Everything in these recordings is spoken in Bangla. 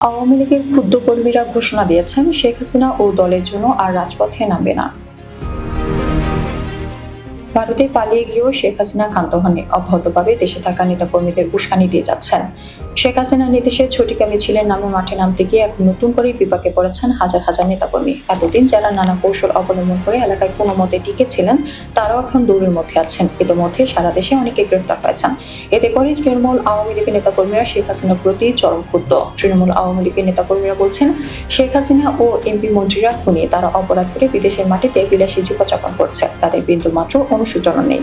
আওয়ামী লীগের ক্ষুদ্র কর্মীরা ঘোষণা দিয়েছেন শেখ হাসিনা ও দলের জন্য আর রাজপথে নামবে না। ভারতে পালিয়ে গিয়েও শেখ হাসিনা ক্ষান্ত হননি। অব্যাহতভাবে দেশে থাকা নেতাকর্মীদের উস্কানি দিয়ে যাচ্ছেন। শেখ হাসিনার নির্দেশে ছুটিকা মিছিলের নামে মাঠে নামতে গিয়ে এখন নতুন করে বিপাকে পড়েছেন হাজার হাজার নেতাকর্মী। এতদিন যারা নানা কৌশল অবলম্বন করে এলাকায় কোনো মতে টিকে ছিলেন তারাও এখন দৌড়ের মধ্যে আছেন। ইতিমধ্যে সারা দেশে অনেকে গ্রেফতার হয়েছেন। এতে করে তৃণমূল আওয়ামী লীগের নেতাকর্মীরা শেখ হাসিনার প্রতি চরম ক্ষুব্ধ। তৃণমূল আওয়ামী লীগের নেতাকর্মীরা বলছেন, শেখ হাসিনা ও এমপি মন্ত্রীরা খুনি। তারা অপরাধ করে বিদেশের মাটিতে বিলাসী জীবনযাপন করছে। তাদের বিন্দু মাত্র নেই।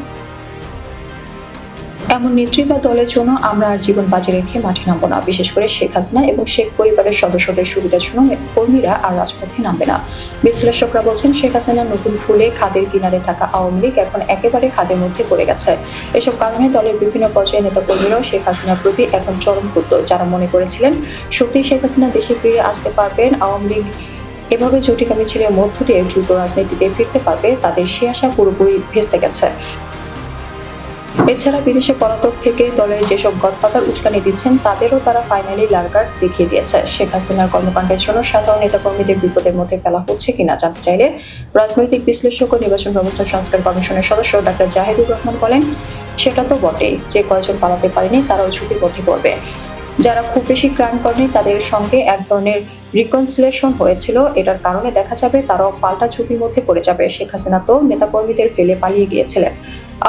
এমন নেত্রী বা দলের জন্য আমরা আর জীবন বাজি রেখে মাঠে নামবো না। বিশেষ করে শেখ হাসিনা এবং শেখ পরিবারের সদস্যদের সুবিধার জন্য কর্মীরা আর রাজপথে নামবে না। বিশ্লেষকরা বলছেন, শেখ হাসিনার নতুন ফুলে খাদের কিনারে থাকা আওয়ামী লীগ এখন একেবারে খাদের মধ্যে পড়ে গেছে। এসব কারণে দলের বিভিন্ন পর্যায়ে নেতাকর্মীরাও শেখ হাসিনার প্রতি এখন চরম ক্ষুব্ধ যারা মনে করেছিলেন সত্যি শেখ হাসিনা দেশে ফিরে আসতে পারবেন, আওয়ামী লীগ এভাবে জটিকা মিছিলের মধ্য দিয়ে দ্রুত রাজনীতিতে ফিরতে পারবে তাদের সে আশা পুরোপুরি ভেস্তে গেছে। এছাড়া বিদেশে পলাতক থেকে দলের যেসব গদপাতার উস্কানি দিচ্ছেন, তাদেরও তারা ফাইনালি লাল কার্ড দেখিয়ে দিয়েছে। শেখ হাসিনার কর্মকাণ্ডের জন্য সাধারণ নেতাকর্মীদের বিপদের মধ্যে ফেলা হচ্ছে কিনা জানতে চাইলে রাজনৈতিক বিশ্লেষক ও নির্বাচন ব্যবস্থা সংস্কার কমিশনের সদস্য ডাক্তার জাহিদুর রহমান বলেন, সেটা তো বটেই। যে কয়জন পালাতে পারেনি, তারাও ঝুঁকির মধ্যে পড়বে। যারা খুব বেশি ক্রাইম করেনি, তাদের সঙ্গে এক ধরনের রিকনসিলেশন হয়েছিল, এটার কারণে দেখা যাবে তারাও পাল্টা ঝুঁকির মধ্যে পড়ে যাবে। শেখ হাসিনা তো নেতাকর্মীদের ফেলে পালিয়ে গিয়েছিলেন।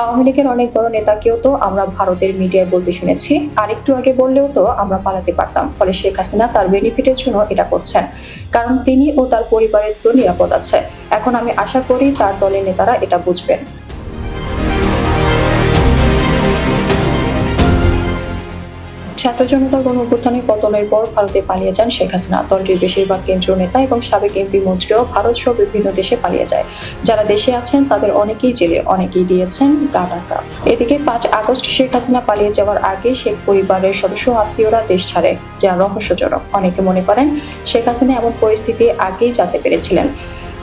আওয়ামী লীগের অনেক বড় নেতাকেও তো আমরা ভারতের মিডিয়ায় বলতে শুনেছি। আর একটু আগে বললেও তো আমরা পালাতে পারতাম, ফলে শেখ হাসিনা তার বেনিফিটের জন্য এটা করছেন। কারণ তিনি ও তার পরিবারের তো নিরাপদ আছে। এখন আমি আশা করি তার দলের নেতারা এটা বুঝবেন। ছাত্র জনতার গণ অভ্যুত্থানের পতনের পর ভারতে পালিয়ে যান শেখ হাসিনা। দলটির বেশিরভাগ কেন্দ্রীয় নেতা এবং সাবেক এমপি মন্ত্রীও ভারত সহ বিভিন্ন দেশে পালিয়ে যায়। যারা দেশে আছেন, তাদের অনেকেই জেলে, অনেকেই দিয়েছেন গা টাকা এদিকে পাঁচ আগস্ট শেখ হাসিনা পালিয়ে যাওয়ার আগে শেখ পরিবারের সদস্য আত্মীয়রা দেশ ছাড়ে, যা রহস্যজনক। অনেকে মনে করেন, শেখ হাসিনা এমন পরিস্থিতি আগেই জানতে পেরেছিলেন।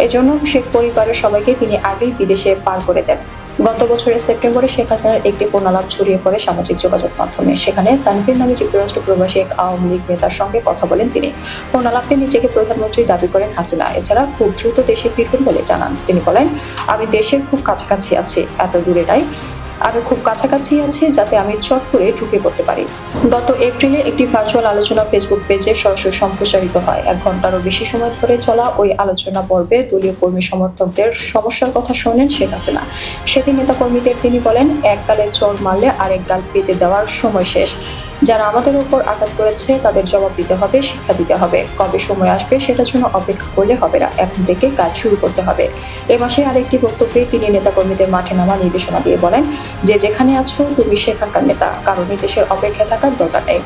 এজন্য শেখ পরিবারের সবাইকে তিনি আগেই বিদেশে পার করে দেন। গত বছরের সেপ্টেম্বরে শেখ হাসিনার একটি পূর্ণালাপ ছড়িয়ে পড়ে সামাজিক যোগাযোগ মাধ্যমে। সেখানে তানভীর নামে যুক্তরাষ্ট্র প্রবাসী এক আওয়ামী লীগ নেতার সঙ্গে কথা বলেন তিনি। পূর্ণালাপে নিজেকে প্রধানমন্ত্রী দাবি করেন হাসিনা। এছাড়া খুব দ্রুত দেশে ফিরবেন বলে জানান। তিনি বলেন, আমি দেশের খুব কাছাকাছি আছি। এত দূরে নাই। আমি খুব কাছাকাছি আছে যাতে আমি চট করে ঢুকে পড়তে পারি। গত এপ্রিলে একটি ভার্চুয়াল আলোচনা ফেসবুক পেজে সরাসরি সম্প্রসারিত হয়। এক ঘন্টারও বেশি সময় ধরে চলা ওই আলোচনা পর্বে দলীয় কর্মী সমর্থকদের সমস্যার কথা শোনেন শেখ হাসিনা। সেদিন নেতাকর্মীদের তিনি বলেন, এক গালে চোর মারলে আরেক গাল পেতে দেওয়ার সময় শেষ। যারা আমাদের উপর আঘাত করেছে, তাদের জবাব দিতে হবে, শিক্ষা দিতে হবে। কবে সময় আসবে সেটার জন্য অপেক্ষা করলে হবে না। এখন থেকে কাজ শুরু করতে হবে। এ মাসে আরেকটি বক্তব্যে তিনি নেতাকর্মীদের মাঠে নামা নির্দেশনা দিয়ে বলেন, যে যেখানে আছো, তুমি সেখানকার নেতা। কারণ এই দেশের অপেক্ষা থাকার দরকার নেই।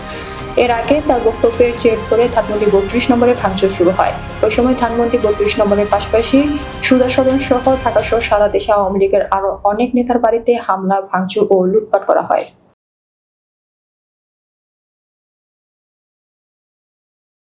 এর আগে তার বক্তব্যের জের ধরে ধানমন্ডি বত্রিশ নম্বরে ভাঙচুর শুরু হয়। ওই সময় ধানমন্ডি বত্রিশ নম্বরের পাশাপাশি সুদা সদন সহ ঢাকা সহ সারা দেশে আওয়ামী লীগের আরও অনেক নেতার বাড়িতে হামলা, ভাঙচুর ও লুটপাট করা হয়।